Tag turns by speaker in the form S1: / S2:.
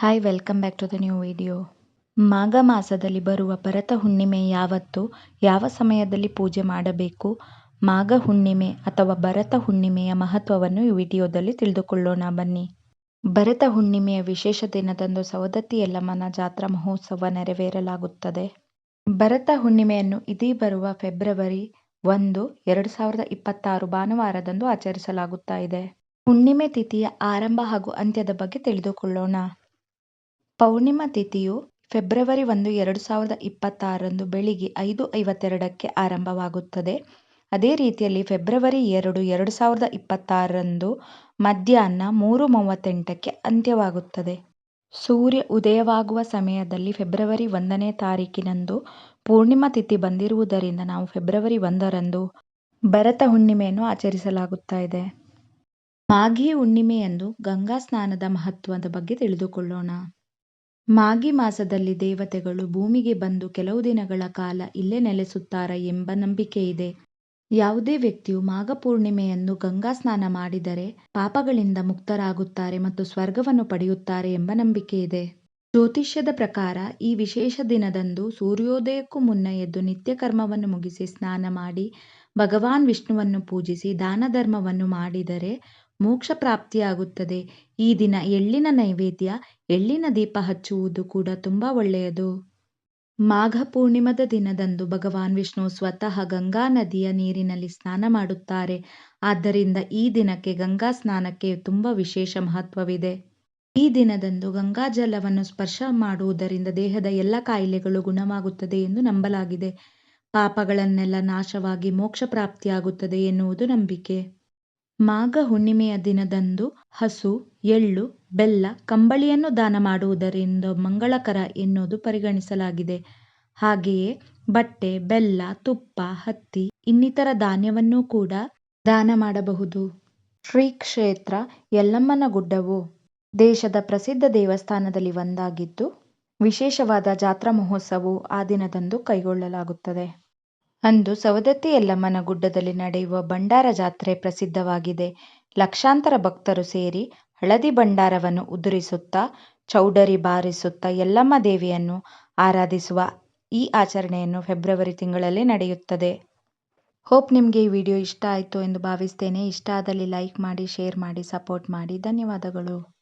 S1: Hi welcome back to the new video ಮಾಘ ಮಾಸದಲ್ಲಿ ಬರುವ ಭರತ ಹುಣ್ಣಿಮೆ ಯಾವತ್ತು, ಯಾವ ಸಮಯದಲ್ಲಿ ಪೂಜೆ ಮಾಡಬೇಕು, ಮಾಘ ಹುಣ್ಣಿಮೆ ಅಥವಾ ಭರತ ಹುಣ್ಣಿಮೆಯ ಮಹತ್ವವನ್ನು ಈ ವಿಡಿಯೋದಲ್ಲಿ ತಿಳಿದುಕೊಳ್ಳೋಣ ಬನ್ನಿ. ಭರತ ಹುಣ್ಣಿಮೆಯ ವಿಶೇಷ ದಿನದಂದು ಸವದತ್ತಿ ಯಲ್ಲಮ್ಮನ ಜಾತ್ರಾ ಮಹೋತ್ಸವ ನೆರವೇರಲಾಗುತ್ತದೆ. ಭರತ ಹುಣ್ಣಿಮೆಯನ್ನು ಇದೀ ಬರುವ ಫೆಬ್ರವರಿ ಒಂದು, ಎರಡು ಸಾವಿರದ ಇಪ್ಪತ್ತಾರು ಭಾನುವಾರದಂದು ಆಚರಿಸಲಾಗುತ್ತಾ ಇದೆ. ಹುಣ್ಣಿಮೆ ತಿಥಿಯ ಆರಂಭ ಹಾಗೂ ಅಂತ್ಯದ ಬಗ್ಗೆ ತಿಳಿದುಕೊಳ್ಳೋಣ. ಪೌರ್ಣಿಮಾ ತಿಥಿಯು ಫೆಬ್ರವರಿ ಒಂದು, ಎರಡು ಸಾವಿರದ ಇಪ್ಪತ್ತಾರರಂದು ಬೆಳಿಗ್ಗೆ ಐದು ಐವತ್ತೆರಡಕ್ಕೆ ಆರಂಭವಾಗುತ್ತದೆ. ಅದೇ ರೀತಿಯಲ್ಲಿ ಫೆಬ್ರವರಿ ಎರಡು ಎರಡು ಸಾವಿರದ ಇಪ್ಪತ್ತಾರರಂದು ಮಧ್ಯಾಹ್ನ ಮೂರು ಮೂವತ್ತೆಂಟಕ್ಕೆ ಅಂತ್ಯವಾಗುತ್ತದೆ. ಸೂರ್ಯ ಉದಯವಾಗುವ ಸಮಯದಲ್ಲಿ ಫೆಬ್ರವರಿ ಒಂದನೇ ತಾರೀಕಿನಂದು ಪೂರ್ಣಿಮಾ ತಿಥಿ ಬಂದಿರುವುದರಿಂದ ನಾವು ಫೆಬ್ರವರಿ ಒಂದರಂದು ಭರತ ಹುಣ್ಣಿಮೆಯನ್ನು ಆಚರಿಸಲಾಗುತ್ತಾ ಇದೆ. ಮಾಘಿ ಹುಣ್ಣಿಮೆಯಂದು ಗಂಗಾ ಸ್ನಾನದ ಮಹತ್ವದ ಬಗ್ಗೆ ತಿಳಿದುಕೊಳ್ಳೋಣ. ಮಾಘಿ ಮಾಸದಲ್ಲಿ ದೇವತೆಗಳು ಭೂಮಿಗೆ ಬಂದು ಕೆಲವು ದಿನಗಳ ಕಾಲ ಇಲ್ಲೇ ನೆಲೆಸುತ್ತಾರೆ ಎಂಬ ನಂಬಿಕೆಯಿದೆ. ಯಾವುದೇ ವ್ಯಕ್ತಿಯು ಮಾಘ ಪೂರ್ಣಿಮೆಯಂದು ಗಂಗಾ ಸ್ನಾನ ಮಾಡಿದರೆ ಪಾಪಗಳಿಂದ ಮುಕ್ತರಾಗುತ್ತಾರೆ ಮತ್ತು ಸ್ವರ್ಗವನ್ನು ಪಡೆಯುತ್ತಾರೆ ಎಂಬ ನಂಬಿಕೆ ಇದೆ ಜ್ಯೋತಿಷ್ಯದ ಪ್ರಕಾರ ಈ ವಿಶೇಷ ದಿನದಂದು ಸೂರ್ಯೋದಯಕ್ಕೂ ಮುನ್ನ ಎದ್ದು ನಿತ್ಯ ಕರ್ಮವನ್ನು ಮುಗಿಸಿ ಸ್ನಾನ ಮಾಡಿ ಭಗವಾನ್ ವಿಷ್ಣುವನ್ನು ಪೂಜಿಸಿ ದಾನ ಧರ್ಮವನ್ನು ಮಾಡಿದರೆ ಮೋಕ್ಷ ಪ್ರಾಪ್ತಿಯಾಗುತ್ತದೆ. ಈ ದಿನ ಎಳ್ಳಿನ ನೈವೇದ್ಯ, ಎಳ್ಳಿನ ದೀಪ ಹಚ್ಚುವುದು ಕೂಡ ತುಂಬ ಒಳ್ಳೆಯದು. ಮಾಘ ಪೂರ್ಣಿಮದ ದಿನದಂದು ಭಗವಾನ್ ವಿಷ್ಣು ಸ್ವತಃ ಗಂಗಾ ನದಿಯ ನೀರಿನಲ್ಲಿ ಸ್ನಾನ ಮಾಡುತ್ತಾರೆ. ಆದ್ದರಿಂದ ಈ ದಿನಕ್ಕೆ ಗಂಗಾ ಸ್ನಾನಕ್ಕೆ ತುಂಬ ವಿಶೇಷ ಮಹತ್ವವಿದೆ. ಈ ದಿನದಂದು ಗಂಗಾ ಜಲವನ್ನು ಸ್ಪರ್ಶ ಮಾಡುವುದರಿಂದ ದೇಹದ ಎಲ್ಲ ಕಾಯಿಲೆಗಳು ಗುಣವಾಗುತ್ತದೆ ಎಂದು ನಂಬಲಾಗಿದೆ. ಪಾಪಗಳನ್ನೆಲ್ಲ ನಾಶವಾಗಿ ಮೋಕ್ಷ ಪ್ರಾಪ್ತಿಯಾಗುತ್ತದೆ ಎನ್ನುವುದು ನಂಬಿಕೆ. ಮಾಘ ಹುಣ್ಣಿಮೆಯ ದಿನದಂದು ಹಸು, ಎಳ್ಳು, ಬೆಲ್ಲ, ಕಂಬಳಿಯನ್ನು ದಾನ ಮಾಡುವುದರಿಂದ ಮಂಗಳಕರ ಎನ್ನುವುದು ಪರಿಗಣಿಸಲಾಗಿದೆ. ಹಾಗೆಯೇ ಬಟ್ಟೆ, ಬೆಲ್ಲ, ತುಪ್ಪ, ಹತ್ತಿ, ಇನ್ನಿತರ ಧಾನ್ಯವನ್ನೂ ಕೂಡ ದಾನ ಮಾಡಬಹುದು. ಶ್ರೀ ಕ್ಷೇತ್ರ ಯಲ್ಲಮ್ಮನ ಗುಡ್ಡವು ದೇಶದ ಪ್ರಸಿದ್ಧ ದೇವಸ್ಥಾನದಲ್ಲಿ ಒಂದಾಗಿದ್ದು, ವಿಶೇಷವಾದ ಜಾತ್ರಾ ಮಹೋತ್ಸವವು ಆ ದಿನದಂದು ಕೈಗೊಳ್ಳಲಾಗುತ್ತದೆ. ಅಂದು ಸವದತ್ತಿ ಯಲ್ಲಮ್ಮನ ಗುಡ್ಡದಲ್ಲಿ ನಡೆಯುವ ಭಂಡಾರ ಜಾತ್ರೆ ಪ್ರಸಿದ್ಧವಾಗಿದೆ. ಲಕ್ಷಾಂತರ ಭಕ್ತರು ಸೇರಿ ಹಳದಿ ಭಂಡಾರವನ್ನು ಉದುರಿಸುತ್ತಾ, ಚೌಡರಿ ಬಾರಿಸುತ್ತಾ ಯಲ್ಲಮ್ಮ ದೇವಿಯನ್ನು ಆರಾಧಿಸುವ ಈ ಆಚರಣೆಯನ್ನು ಫೆಬ್ರವರಿ ತಿಂಗಳಲ್ಲಿ ನಡೆಯುತ್ತದೆ. ಹೋಪ್ ನಿಮಗೆ ಈ ವಿಡಿಯೋ ಇಷ್ಟ ಆಯಿತು ಎಂದು ಭಾವಿಸ್ತೇನೆ. ಇಷ್ಟ ಆದಲ್ಲಿ ಲೈಕ್ ಮಾಡಿ, ಶೇರ್ ಮಾಡಿ, ಸಪೋರ್ಟ್ ಮಾಡಿ. ಧನ್ಯವಾದಗಳು.